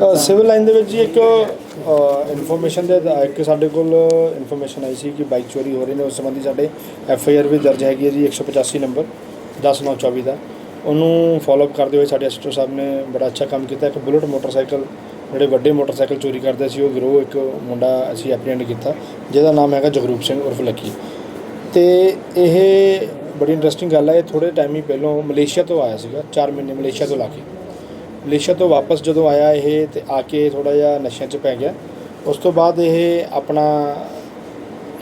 Civil line ਦੇ ਵਿੱਚ ਜੀ ਇੱਕ ਇਨਫੋਰਮੇਸ਼ਨ ਦੇ ਇੱਕ ਸਾਡੇ ਕੋਲ ਇਨਫੋਰਮੇਸ਼ਨ ਆਈ ਸੀ ਕਿ ਬਾਈਕ ਚੋਰੀ ਹੋ ਰਹੀ ਨੇ, ਉਸ ਸੰਬੰਧੀ ਸਾਡੇ ਐਫ ਆਈ ਆਰ ਵੀ ਦਰਜ ਹੈਗੀ ਹੈ ਜੀ 185 ਨੰਬਰ 10924 ਦਾ। ਉਹਨੂੰ ਫਾਲੋ ਅਪ ਕਰਦੇ ਹੋਏ ਸਾਡੇ ਐਸਟੋ ਸਾਹਿਬ ਨੇ ਬੜਾ ਅੱਛਾ ਕੰਮ ਕੀਤਾ। ਇੱਕ ਬੁਲਟ ਮੋਟਰਸਾਈਕਲ ਜਿਹੜੇ ਵੱਡੇ ਮੋਟਰਸਾਈਕਲ ਚੋਰੀ ਕਰਦੇ ਸੀ, ਉਹ ਗਿਰੋਹ ਇੱਕ ਮੁੰਡਾ ਅਸੀਂ ਐਪਰੀਹੈਂਡ ਕੀਤਾ, ਜਿਹਦਾ ਨਾਮ ਹੈਗਾ ਜਗਰੂਪ ਸਿੰਘ ਉਰਫ ਲੱਕੀ। ਤੇ ਇਹ ਬੜੀ ਇੰਟਰਸਟਿੰਗ ਗੱਲ ਹੈ, ਇਹ ਥੋੜੇ ਟਾਈਮ ਹੀ ਪਹਿਲਾਂ ਮਲੇਸ਼ੀਆ ਤੋਂ ਆਇਆ ਸੀਗਾ 4 ਮਹੀਨੇ ਮਲੇਸ਼ੀਆ ਤੋਂ ਲਾ ਕੇ। ਮਲੇਸ਼ੀਆ ਤੋਂ ਵਾਪਸ ਜਦੋਂ ਆਇਆ ਇਹ ਤੇ ਆ ਕੇ ਥੋੜਾ ਜਿਹਾ ਨਸ਼ਿਆਂ 'ਚ ਪੈ ਗਿਆ। ਉਸ ਤੋਂ ਬਾਅਦ ਇਹ ਆਪਣਾ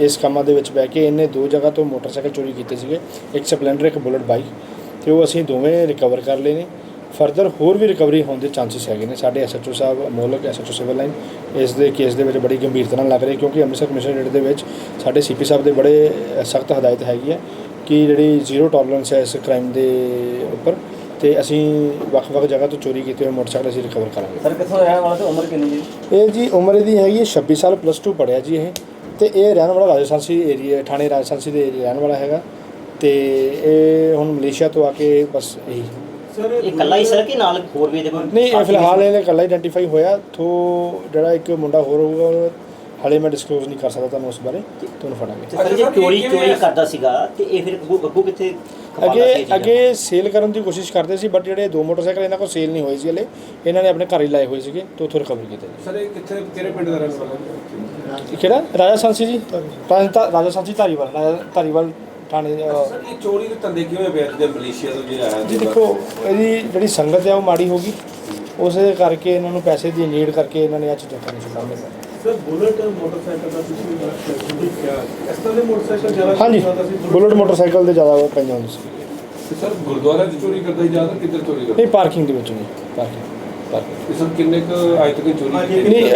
ਇਸ ਕੰਮਾਂ ਦੇ ਵਿੱਚ ਬਹਿ ਕੇ ਇਹਨੇ ਦੋ ਜਗ੍ਹਾ ਤੋਂ ਮੋਟਰਸਾਈਕਲ ਚੋਰੀ ਕੀਤੇ ਸੀਗੇ। ਇੱਕ ਸਪਲੈਂਡਰ, ਇੱਕ ਬੁਲਟ ਬਾਈਕ ਤੇ ਉਹ ਅਸੀਂ ਦੋਵੇਂ ਰਿਕਵਰ ਕਰ ਲਏ ਨੇ। ਫਰਦਰ ਹੋਰ ਵੀ ਰਿਕਵਰੀ ਹੋਣ ਦੇ ਚਾਂਸਸ ਹੈਗੇ ਨੇ। ਸਾਡੇ ਐਸਐਚਓ ਸਾਹਿਬ, ਅਮੋਲਕ ਐਸਐਚਓ ਸਿਵਲ ਲਾਈਨ, ਇਸ ਦੇ ਕੇਸ ਦੇ ਵਿੱਚ ਬੜੀ ਗੰਭੀਰਤਾ ਨਾਲ ਲੱਗ ਰਹੇ ਕਿਉਂਕਿ ਅੰਮ੍ਰਿਤਸਰ ਕਮਿਸ਼ਨ ਕਮਿਸ਼ਨਰੇਟ ਦੇ ਵਿੱਚ ਸਾਡੇ ਸੀਪੀ ਸਾਹਿਬ ਦੇ ਬੜੇ ਸਖਤ ਹਦਾਇਤ ਹੈਗੀ ਹੈ ਕਿ ਜਿਹੜੀ ਜ਼ੀਰੋ ਟੋਲਰੈਂਸ ਹੈ ਇਸ ਕ੍ਰਾਈਮ ਦੇ ਉੱਪਰ ਤੇ ਅਸੀਂ ਵੱਖ-ਵੱਖ ਜਗ੍ਹਾ ਤੋਂ ਚੋਰੀ ਕੀਤੇ ਹੋਏ ਮੋਟਰਸਾਈਕਲ ਅਸੀਂ ਰਿਕਵਰ ਕਰਾਂਗੇ। ਸਰ ਕਿੱਥੋਂ ਰਹਿਣ ਵਾਲਾ ਤੇ ਉਮਰ ਕਿੰਨੀ ਜੀ? ਇਹ ਜੀ ਉਮਰ ਇਹਦੀ ਹੈਗੀ ਹੈ 26 ਸਾਲ ਪਲੱਸ 2 ਪੜਿਆ ਜੀ ਇਹ। ਤੇ ਇਹ ਰਹਿਣ ਵਾਲਾ ਰਾਜਸਥਾਨੀ ਏਰੀਆ ਥਾਣੇ ਰਾਜਸਥਾਨੀ ਦੇ area ਰਹਿਣ ਵਾਲਾ ਹੈਗਾ। ਤੇ ਇਹ ਹੁਣ ਮਲੇਸ਼ੀਆ ਤੋਂ ਆ ਕੇ ਬਸ ਇਹੀ। ਇਹ ਇਕੱਲਾ ਹੀ ਸਰ ਕਿ ਨਾਲ ਹੋਰ ਵੀ ਇਹਦੇ ਨਹੀਂ ਇਹ ਫਿਲਹਾਲ ਇਹਨੇ ਇਕੱਲਾ ਆਈਡੈਂਟੀਫਾਈ ਹੋਇਆ। ਥੋ ਜਿਹੜਾ ਇੱਕ ਮੁੰਡਾ ਹੋਰ ਹੋਊਗਾ ਉਹ ਹਾਲੇ ਮੈਂ ਡਿਸਕਲੋਜ਼ ਨਹੀਂ ਕਰ ਸਕਦਾ ਤੁਹਾਨੂੰ ਉਸ ਬਾਰੇ। ਤੁਹਾਨੂੰ ਫੜਾਂਗੇ। ਤੇ ਸਰ ਜੇ ਚੋਰੀ ਚੋਰੀ ਕਰਦਾ ਸੀਗਾ ਤੇ ਇਹ ਫਿਰ ਅੱਗੋਂ ਅੱਗੋਂ ਕਿੱਥੇ ਸੀ ਅੱਗੇ? ਅੱਗੇ ਸੇਲ ਕਰਨ ਦੀ ਕੋਸ਼ਿਸ਼ ਕਰਦੇ ਸੀ ਬਟ ਜਿਹੜੇ ਦੋ ਮੋਟਰਸਾਈਕਲ ਇਹਨਾਂ ਕੋਲ ਸੇਲ ਨਹੀਂ ਹੋਏ ਸੀ ਹਲੇ। ਇਹਨਾਂ ਨੇ ਆਪਣੇ ਘਰ ਹੀ ਲਾਏ ਹੋਏ ਸੀਗੇ ਤੇ ਉੱਥੋਂ ਰਿਕਵਰ ਕੀਤੇ ਸਰ ਇਹ ਕਿੱਥੇ ਕਿਹੜੇ ਪਿੰਡ ਦਾ ਰਹਿਣ ਵਾਲਾ ਕਿਹੜਾ? ਰਾਜਾ ਸਾਂਸੀ ਜੀ। ਰਾਜਾ ਰਾਜਾ ਸਾਂਸੀ ਧਾਰੀਵਾਲ ਧਾਰੀਵਾਲ ਥਾਣੇ ਇਹ ਚੋਰੀ ਦੇ ਧੰਦੇ ਕਿਵੇਂ ਪਿਆ ਜਿਹੜੇ ਮਲੇਸ਼ੀਆ ਤੋਂ ਜਿਹੜਾ ਆਇਆ ਜੀ ਦੇਖੋ ਇਹਦੀ ਜਿਹੜੀ ਸੰਗਤ ਹੈ ਉਹ ਮਾੜੀ ਹੋ ਗਈ। ਉਸੇ ਕਰਕੇ ਇਹਨਾਂ ਨੂੰ ਪੈਸੇ ਦੀ ਨੀਡ ਕਰਕੇ ਇਹਨਾਂ ਨੇ ਆ ਚੀਜ਼ਾਂ ਕਰਨੀ ਸ਼ੁਰੂ ਕਰ ਦਿੱਤੀਆਂ। ਸਰ ਬੁਲਟ ਮੋਟਰਸਾਈਕਲ ਦਾ ਤੁਸੀਂ ਦੇਖਿਆ ਇਸ ਤਰ੍ਹਾਂ ਦੇ ਮੋਟਰਸਾਈਕਲ ਜ਼ਿਆਦਾ ਹਾਂਜੀ ਬੁਲਟ? ਮੋਟਰਸਾਈਕਲ ਦੇ ਜ਼ਿਆਦਾ ਪਈਆਂ ਹੁੰਦੀਆਂ ਸੀ। ਤੇ ਸਰ ਗੁਰਦੁਆਰਾ 'ਚ ਚੋਰੀ ਕਰਦਾ ਹੀ ਜ਼ਿਆਦਾ ਕਿੱਧਰ ਚੋਰੀ ਕਰਦਾ? ਨਹੀਂ ਪਾਰਕਿੰਗ ਦੇ ਵਿੱਚ ਨਹੀਂ ਪਾਰਕਿੰਗ ਸਰ ਕਿੰਨੇ ਕੁ ਅੱਜ ਤੱਕ ਚੋਰੀ ਨਹੀਂ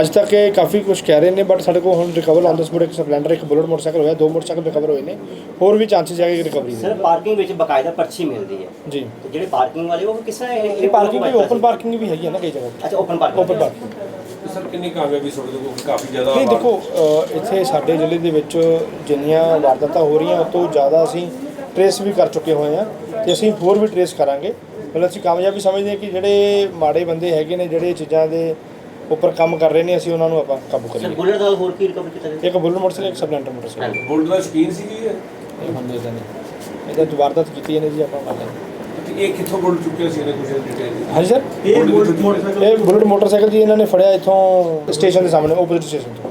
ਅੱਜ ਤੱਕ ਇਹ ਕਾਫੀ ਕੁਝ ਕਹਿ ਰਹੇ ਨੇ ਬਟ ਸਾਡੇ ਕੋਲ ਹੁਣ ਰਿਕਵਰ ਆਨ ਦਾ ਸਪੋਟ ਇੱਕ ਸਪਲੈਂਡਰ ਇੱਕ ਬੁਲਟ ਮੋਟਰਸਾਈਕਲ ਹੋਇਆ ਦੋ ਮੋਟਰਸਾਈਕਲ ਰਿਕਵਰ ਹੋਏ ਨੇ। ਹੋਰ ਵੀ ਚਾਂਸਸ ਹੈਗੇ ਰਿਕਵਰੀ ਸਰ ਦੇ। ਪਾਰਕਿੰਗ ਵਿੱਚ ਬਕਾਇਦਾ ਪਰਚੀ ਮਿਲਦੀ ਹੈ। ਜੀ। ਤੇ ਜਿਹੜੇ ਪਾਰਕਿੰਗ ਵਾਲੇ ਉਹ ਕਿਸ ਤਰ੍ਹਾਂ ਇਹ ਪਾਰਕਿੰਗ ਵੀ ਓਪਨ ਪਾਰਕਿੰਗ ਵੀ ਹੈਗੀ ਹੈ ਨਾ ਕਈ ਜਗ੍ਹਾ ਅੱਛਾ ਓਪਨ ਪਾਰਕਿੰਗ ਓਪਨ ਪਾਰਕਿੰਗ ਤੇ ਸਰ ਕਿੰਨੀ ਕਾਮਯਾਬੀ ਤੁਹਾਡੇ ਕੋਲ ਕਾਫੀ ਜ਼ਿਆਦਾ ਨਹੀਂ ਦੇਖੋ ਇੱਥੇ ਸਾਡੇ ਜ਼ਿਲ੍ਹੇ ਦੇ ਵਿੱਚ ਜਿੰਨੀਆਂ ਵਾਰਦਾਤਾਂ ਹੋ ਰਹੀਆਂ ਉਸ ਤੋਂ ਜ਼ਿਆਦਾ ਅਸੀਂ ਟਰੇਸ ਵੀ ਕਰ ਚੁੱਕੇ ਹੋਏ ਹਾਂ ਤੇ ਅਸੀਂ ਹੋਰ ਵੀ ਟਰੇਸ ਕਰਾਂਗੇ। ਮਤਲਬ ਅਸੀਂ ਕਾਮਯਾਬੀ ਸਮਝਦੇ ਹਾਂ ਕਿ ਜਿਹੜੇ ਮਾੜੇ ਬੰਦੇ ਹੈਗੇ ਨੇ ਜਿਹੜੇ ਚੀਜ਼ਾਂ ਦੇ ਉੱਪਰ ਕੰਮ ਕਰ ਰਹੇ ਨੇ ਅਸੀਂ ਉਹਨਾਂ ਨੂੰ ਆਪਾਂ ਕਾਬੂ ਸਰ ਕਰੀਏ। ਬੁਲਟ ਦਾ ਹੋਰ ਕੀ ਰਿਕਵਰ ਕੀਤਾ ਗਿਆ? ਇੱਕ ਬੁਲਟ ਮੋਟਰਸਾਈਕਲ ਇੱਕ ਸਪਲੈਂਡਰ ਮੋਟਰਸਾਈਕਲ। ਬੁਲਟ ਦਾ ਸ਼ਕੀਨ ਸੀ ਜੀ ਇਹ? ਇਹ ਹੁੰਦੇ ਇਦਾਂ ਨਹੀਂ ਇਹਦਾ ਵਾਰਦਾਤ ਕੀਤੀ ਇਹਨੇ ਜੀ ਆਪਾਂ ਮੰਨ ਲੈਂਦੇ ਇਹ ਕਿੱਥੋਂ ਬੁਲਟ ਚੁੱਕਿਆ ਸੀ ਇਹਨੇ ਕੁਝ ਡਿਟੇਲ ਹਾਂਜੀ ਸਰ ਇਹ ਬੁਲਟ ਮੋਟਰਸਾਈਕਲ ਇਹ ਬੁਲਟ ਮੋਟਰਸਾਈਕਲ ਜੀ ਇਹਨਾਂ ਨੇ ਫੜਿਆ ਇੱਥੋਂ ਸਟੇਸ਼ਨ ਦੇ ਸਾਹਮਣੇ ਆਪੋਜ਼ਿਟ ਸਟੇਸ਼ਨ ਤੋਂ।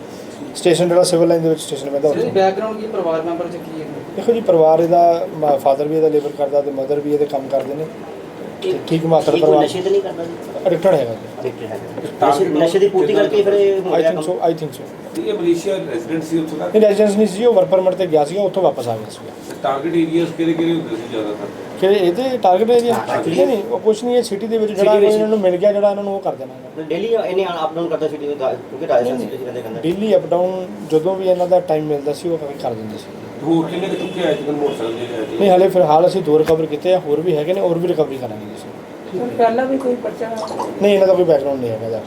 ਸਟੇਸ਼ਨ ਜਿਹੜਾ ਸਿਵਲ ਲਾਈਨ ਦੇ ਵਿੱਚ ਸਟੇਸ਼ਨ ਪੈਂਦਾ ਉੱਥੇ। ਬੈਕਗ੍ਰਾਉਂਡ ਕੀ ਪਰਿਵਾਰ ਮੈਂਬਰ ਚ ਕੀ ਹੈ? ਦੇਖੋ ਜੀ ਪਰਿਵਾਰ ਇਹਦਾ ਫਾਦਰ ਵੀ ਇਹਦਾ ਲੇਬਰ ਕਰਦਾ ਤੇ ਮਦਰ ਵੀ ਇਹਦੇ ਕੰਮ ਕਰਦੇ ਨੇ। ਤੇ ਠੀਕ ਮਾਤਰ ਇਹ ਕੋਈ ਪਰਿਵਾਰ ਨਸ਼ੇ ਤੇ ਨਹੀਂ ਕਰਦਾ ਜੀ? ਐਡਿਕਟਡ ਹੈਗਾ ਹੈਗਾ ਨਸ਼ੇ- ਨਸ਼ੇ ਦੀ ਪੂਰਤੀ ਕਰਕੇ ਫਿਰ ਇਹ ਹੋ ਆਈ ਗਿਆ ਥਿੰਕ ਕੰਮ? ਸੋ ਆਈ ਥਿੰਕ ਸੋ ਇਹ ਮਲੇਸ਼ੀਆ ਰੈਜ਼ੀਡੈਂਟ ਸੀ ਉੱਥੋਂ ਦਾ? ਇਹ ਰੈਜ਼ੀਡੈਂਸ ਨਹੀਂ ਸੀ ਉਹ ਵਰਕ ਪਰਮਿਟ ਤੇ ਗਿਆ ਸੀਗਾ ਉੱਥੋਂ ਵਾਪਸ ਆ ਗਿਆ ਸੀਗਾ। ਟਾਰਗੇਟ ਏਰੀਆਸ ਕਿਹੜੇ ਕਿਹੜੇ ਹੁੰਦੇ ਸੀ ਜ਼ਿਆਦਾਤਰ? ਕਿ ਇਹਦੇ ਟਾਰਗੇਟ ਏਰੀਆ ਨਹੀਂ ਨਹੀਂ? ਉਹ ਕੁਝ ਨਹੀਂ ਹੈ ਸਿਟੀ ਦੇ ਵਿੱਚ ਜਿਹੜਾ City ਵਿੱਚ। ਇਹਨਾਂ ਨੂੰ ਮਿਲ ਗਿਆ ਜਿਹੜਾ ਇਹਨਾਂ ਨੂੰ ਉਹ ਕਰ ਦੇਣਾ ਇਹਨਾਂ ਡੇਲੀ ਇਹਨੇ ਅਪ ਡਾਊਨ ਕਰਦਾ ਸੀ ਕਿਉਂਕਿ ਰਾਜਸਥਾਨ ਸਿਟੀ ਚ ਰਹਿੰਦੇ ਕਹਿੰਦਾ ਡੇਲੀ ਅਪ ਡਾਊਨ ਜਦੋਂ ਵੀ ਇਹਨਾਂ ਦਾ ਟਾਈਮ ਮਿਲਦਾ ਸੀ ਉਹ ਕਰ ਦਿੰਦੇ ਸੀ। ਹੋਰ ਕਿੰਨੇ ਕੁ ਚੁੱਕੇ ਆਏ ਤੱਕ ਮੋਟਰਸਾਈਕਲ ਜਿਹੜੇ ਆਏ ਸੀ? ਨਹੀਂ ਹਲੇ ਫਿਲਹਾਲ ਅਸੀਂ ਦੋ ਰਿਕਵਰ ਕੀਤੇ ਆ ਹੋਰ ਵੀ ਹੈਗੇ ਨੇ ਹੋਰ ਵੀ ਰਿਕਵਰੀ ਕਰਾਂਗੇ ਜੀ ਅਸੀਂ। ਪਹਿਲਾਂ ਵੀ ਕੋਈ ਪਰਚਾ? ਨਹੀਂ ਇਹਨਾਂ ਦਾ ਕੋਈ ਬੈਕਗ੍ਰਾਉਂਡ ਨਹੀਂ ਹੈਗਾ ਇਹਦਾ